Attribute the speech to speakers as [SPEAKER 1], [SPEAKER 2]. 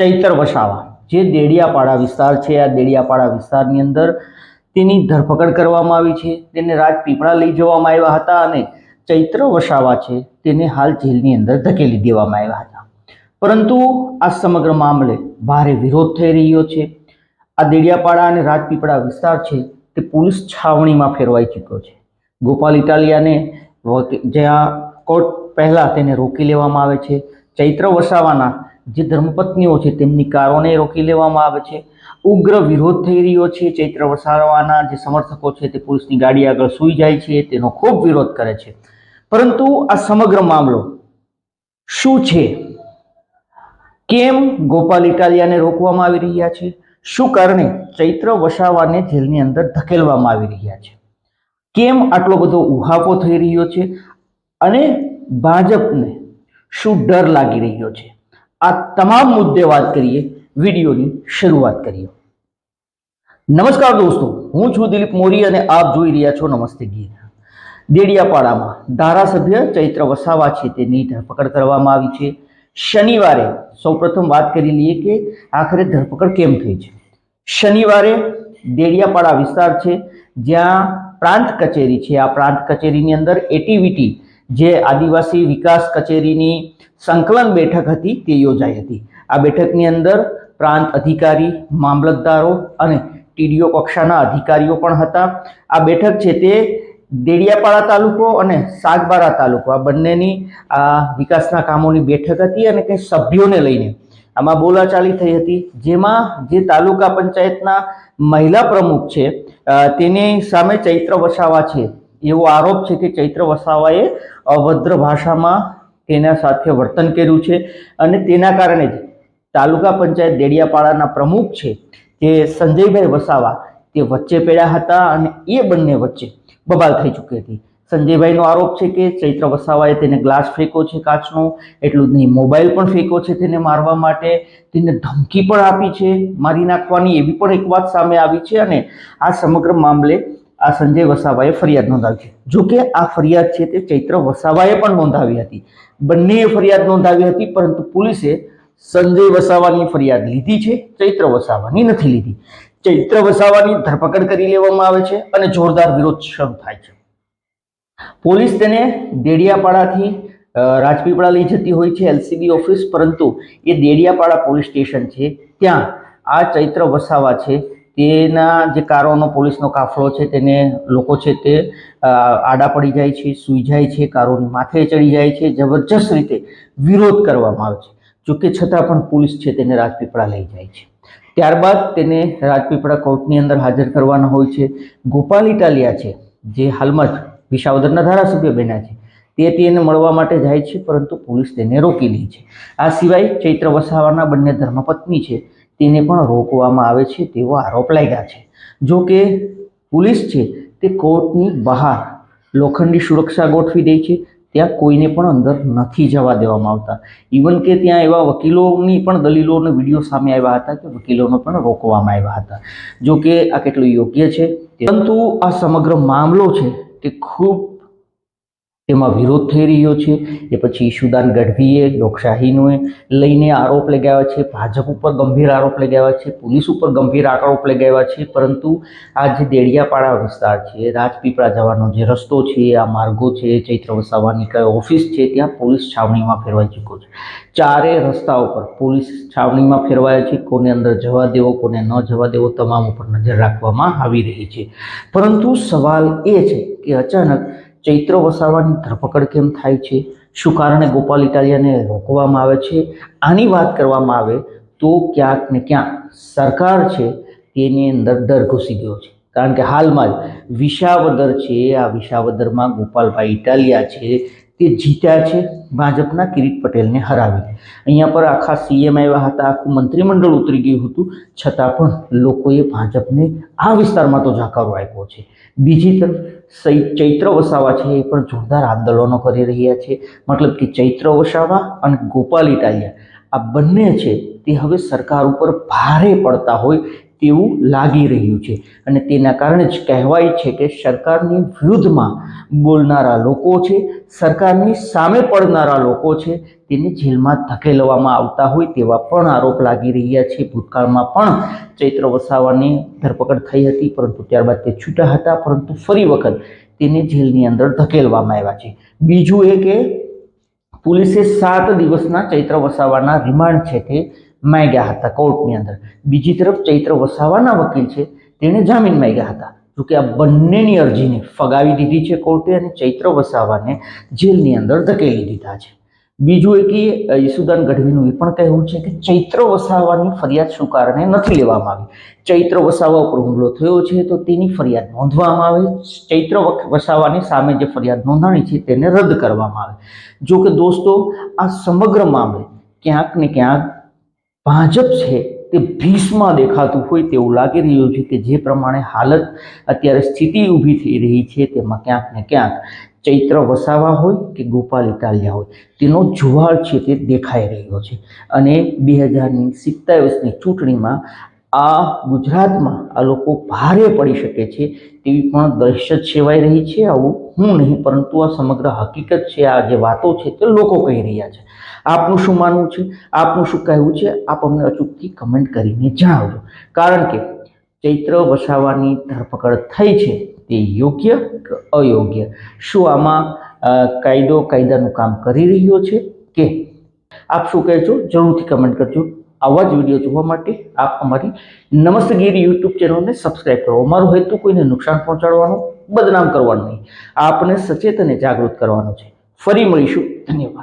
[SPEAKER 1] ચૈતર વસાવા, જે દેડિયાપાડા વિસ્તાર છે. આ દેડિયાપાડા વિસ્તારની અંદર તેની ધરપકડ કરવામાં આવી છે. તેને રાજપીપળા લઈ જવામાં આવ્યા હતા અને ચૈત્ર વસાવા છે તેને હાલ જેલની અંદર ધકેલી દેવામાં આવ્યા હતા. પરંતુ આ સમગ્ર મામલે ભારે વિરોધ થઈ રહ્યો છે. આ દેડિયાપાડા અને રાજપીપળા વિસ્તાર છે તે પોલીસ છાવણીમાં ફેરવાઈ ચૂક્યો છે. ગોપાલ ઇટાલિયાને જ્યાં કોર્ટ પહેલાં તેને રોકી લેવામાં આવે છે. ચૈત્ર વસાવાના જે ધર્મપત્નીઓ છે, તેમની કારોને રોકી લેવામાં આવે છે. ઉગ્ર વિરોધ થઈ રહ્યો છે, ચૈત્ર વસાવાના જે સમર્થકો છે, તે પોલીસની ગાડી આગળ સૂઈ જાય છે, તેનો ખૂબ વિરોધ કરે છે. પરંતુ આ સમગ્ર મામલો શું છે? કેમ ગોપાલ ઇટાલિયાને રોકવામાં આવી રહ્યા છે? શું કારણે ચૈત્ર વસાવાને જેલની અંદર ધકેલવામાં આવી રહ્યા છે? કેમ આટલો બધો ઉહાપો થઈ રહ્યો છે? અને ભાજપને શું ડર લાગી રહ્યો છે? આ તમામ મુદ્દે વાત કરીએ, વિડીયોની શરૂઆત કરીએ. નમસ્કાર દોસ્તો, હું છું દિલીપ મોરી અને આપ જોઈ રહ્યા છો નમસ્તે ગીર દેડિયાપાડામાં ધારાસભ્ય ચૈત્ર વસાવા છે તેની ધરપકડ કરવામાં આવી છે. શનિવારે સૌપ્રથમ વાત કરી લઈએ કે આખરે ધરપકડ કેમ થઈ છે? શનિવારે દેડિયાપાડા વિસ્તાર છે, જ્યાં પ્રાંત કચેરી છે. આ પ્રાંત કચેરીની અંદર એટીવીટી જે આદિવાસી વિકાસ કચેરીની સંકલન બેઠક હતી તે યોજાઈ હતી. આ બેઠકની અંદર પ્રાંત અધિકારી, મામલતદારો અને ટીડીઓ કક્ષાના અધિકારીઓ પણ હતા. આ બેઠક છે તે દેડિયાપાડા તાલુકો અને સાગબારા તાલુકો. આ બંનેની, આ વિકાસના કામોની બેઠક હતી અને કંઈ સભ્યોને લઈને આમાં બોલાચાલી થઈ હતી. જેમાં જે તાલુકા પંચાયતના મહિલા પ્રમુખ છે તેની સામે ચૈત્ર વસાવા છે. એવો આરોપ છે કે ચૈત્ર વસાવાએ અભદ્ર ભાષામાં તેના સાથે વર્તન કર્યું છે અને તેના કારણે જ તાલુકા પંચાયત દેડિયાપાડાના પ્રમુખ છે તે સંજયભાઈ વસાવા તે વચ્ચે પડ્યા હતા અને એ બંને વચ્ચે બબાલ થઈ ચૂકી હતી. સંજયભાઈનો આરોપ છે કે ચૈત્ર વસાવાએ તેને ગ્લાસ ફેંકો છે કાચનો, એટલું જ નહીં, મોબાઈલ પણ ફેંકો છે તેને મારવા માટે. તેને ધમકી પણ આપી છે, મારી નાખવાની એવી પણ એક વાત સામે આવી છે અને આ સમગ્ર મામલે આ સંજય વસાવાએ ફરિયાદ નોંધાવી છે. જો કે આ ફરિયાદ છે તે ચૈત્ર વસાવાએ પણ નોંધાવી હતી. બંનેએ ફરિયાદ નોંધાવી હતી, પરંતુ પોલીસે સંજય વસાવાની ફરિયાદ લીધી છે, ચૈત્ર વસાવાની નથી લીધી. ચૈત્ર વસાવાની ધરપકડ કરી લેવામાં આવે છે અને જોરદાર વિરોધ શરૂ થાય છે. પોલીસ તેને દેડિયાપાડાથી રાજપીપળા લઈ જતી હોય છે, એલસીબી ઓફિસ, પરંતુ એ દેડિયાપાડા પોલીસ સ્ટેશન છે. ત્યાં આ ચૈત્ર વસાવા છે. તેના જે કારોનો પોલીસનો કાફલો છે તેને લોકો છે તે આડા પડી જાય છે, સૂઈ જાય છે, કારોની માથે ચડી જાય છે, જબરજસ્ત રીતે વિરોધ કરવામાં આવે છે. જોકે છતાં પણ પોલીસ છે તેને રાજપીપળા લઈ જાય છે. ત્યારબાદ તેને રાજપીપળા કોર્ટની અંદર હાજર કરવાના હોય છે. ગોપાલ ઇટાલિયા છે, જે હાલમાં જ વિસાવદરના ધારાસભ્ય બન્યા છે. તે તેને મળવા માટે જાય છે, પરંતુ પોલીસ તેને રોકી લે છે. આ સિવાય ચૈત્ર વસાવાના બંને ધર્મપત્ની છે તેને પણ રોકવામાં આવે છે તેવો આરોપ લાગ્યા છે. જો કે પોલીસ છે તે કોર્ટની બહાર લોખંડી સુરક્ષા ગોઠવી દે છે, ત્યાં કોઈને પણ અંદર નથી જવા દેવામાં આવતા. ઇવન કે ત્યાં એવા વકીલોની પણ દલીલોનો વીડિયો સામે આવ્યા હતા કે વકીલોને પણ રોકવામાં આવ્યા હતા. જો કે આ કેટલું યોગ્ય છે? પરંતુ આ સમગ્ર મામલો છે તે ખૂબ તેમાં વિરોધ થઈ રહ્યો છે. એ પછી ઈશુદાન ગઢવીએ લોકશાહીનોએ લઈને આરોપ લગાવ્યા છે. ભાજપ ઉપર ગંભીર આરોપ લગાવ્યા છે. પોલીસ ઉપર ગંભીર આરોપ લગાવ્યા છે. પરંતુ આ જે દેડિયાપાડા વિસ્તાર છે, રાજપીપળા જવાનો જે રસ્તો છે, આ માર્ગો છે, ચૈત્ર વસાવાની કઈ ઓફિસ છે, ત્યાં પોલીસ છાવણીમાં ફેરવાઈ ચૂક્યો છે. ચારે રસ્તા ઉપર પોલીસ છાવણીમાં ફેરવાયા છે. કોને અંદર જવા દેવો, કોને ન જવા દેવો, તમામ ઉપર નજર રાખવામાં આવી રહી છે. પરંતુ સવાલ એ છે કે અચાનક ચૈત્ર વસાવાની ધરપકડ કેમ થાય છે? શું કારણે ગોપાલ ઇટાલિયાને રોકવામાં આવે છે? આની વાત કરવામાં આવે તો ક્યાંક ને ક્યાંક સરકાર છે તેની અંદર ડર ઘૂસી ગયો છે. કારણ કે હાલમાં જ વિસાવદર છે. આ વિસાવદરમાં ગોપાલભાઈ ઇટાલિયા છે. તે જીત્યા છે ભાજપના કિરીટ પટેલને હરાવી. અહીંયા પર આખા સીએમ આવ્યા હતા, આખું મંત્રીમંડળ ઉતરી ગયું હતું. છતાં પણ લોકોએ ભાજપને આ વિસ્તારમાં તો જાકારો આપ્યો છે. બીજી તરફ ચૈત્ર વસાવા છે, એ પણ જોરદાર આંદોલનો કરી રહ્યા છે. મતલબ કે ચૈત્ર વસાવા અને ગોપાલ ઇટાલિયા આ બંને છે, તે હવે સરકાર ઉપર ભારે પડતા હોય તેવું લાગી રહ્યું છે. અને તેના કારણે જ કહેવાય છે કે સરકારની વિરુદ્ધમાં બોલનારા લોકો છે, સરકારની સામે પડનારા લોકો છે, તેને જેલમાં ધકેલવામાં આવતા હોય તેવા પણ આરોપ લાગી રહ્યા છે. ભૂતકાળમાં પણ ચૈત્ર વસાવાની ધરપકડ થઈ હતી, પરંતુ ત્યારબાદ તે છૂટા હતા, પરંતુ ફરી વખત તેને જેલની અંદર ધકેલવામાં આવ્યા છે. બીજું એ કે, પોલીસે સાત દિવસના ચૈત્ર વસાવાના રિમાન્ડ છે તે માંગ્યા હતા કોર્ટની અંદર. બીજી તરફ ચૈત્ર વસાવાના વકીલ છે, તેણે જામીન માંગ્યા હતા. જોકે આ બંનેની અરજીને ફગાવી દીધી છે કોર્ટે અને ચૈત્ર વસાવાને જેલની અંદર ધકેલી દીધા છે. બીજું એ કે ગઢવીનું એ પણ કહેવું છે કે ચૈત્ર વસાવાની ફરિયાદ કારણે નથી લેવામાં આવી? ચૈત્ર વસાવા ઉપર હુમલો થયો છે તો તેની ફરિયાદ નોંધવામાં આવે. ચૈત્ર વસાવાની સામે જે ફરિયાદ નોંધાણી છે તેને રદ કરવામાં આવે. જો કે દોસ્તો, આ સમગ્ર મામલે ક્યાંક ને ક્યાંક ભાજપ છે તે ભીષમાં દેખાતું હોય તેવું લાગી રહ્યું છે કે જે પ્રમાણે હાલત અત્યારે સ્થિતિ ઊભી થઈ રહી છે તેમાં ક્યાંક ને ક્યાંક ચૈત્ર વસાવા હોય કે ગોપાલ ઇટાલિયા હોય, તેનો જુવાળ છે તે દેખાઈ રહ્યો છે. અને બે હજારની સિત્તાવીસની ચૂંટણીમાં આ ગુજરાતમાં આ લોકો ભારે પડી શકે છે તેવી પણ દહેશત સેવાઈ રહી છે, આવું હું નહીં, પરંતુ આ સમગ્ર હકીકત છે, આ જે વાતો છે તે લોકો કહી રહ્યા છે. આપનું શું માનવું છે? આપનું શું કહેવું છે? આપ અમને અચૂકથી કમેન્ટ કરીને જણાવજો. કારણ કે ચૈત્ર વસાવાની ધરપકડ થઈ છે તે યોગ્ય કે અયોગ્ય? શું આમાં કાયદો કાયદાનું કામ કરી રહ્યો છે કે આપ શું કહેશો? જરૂરથી કમેન્ટ કરજો. આવા જ વીડિયો જોવા માટે આપ અમારી નમસ્તગીરી યુટ્યુબ ચેનલને સબસ્ક્રાઈબ કરો. અમારો હેતુ કોઈને નુકસાન પહોંચાડવાનો, બદનામ કરવાનો નહીં. આપને સચેત અને જાગૃત કરવાનો છે. ફરી મળીશું. ધન્યવાદ.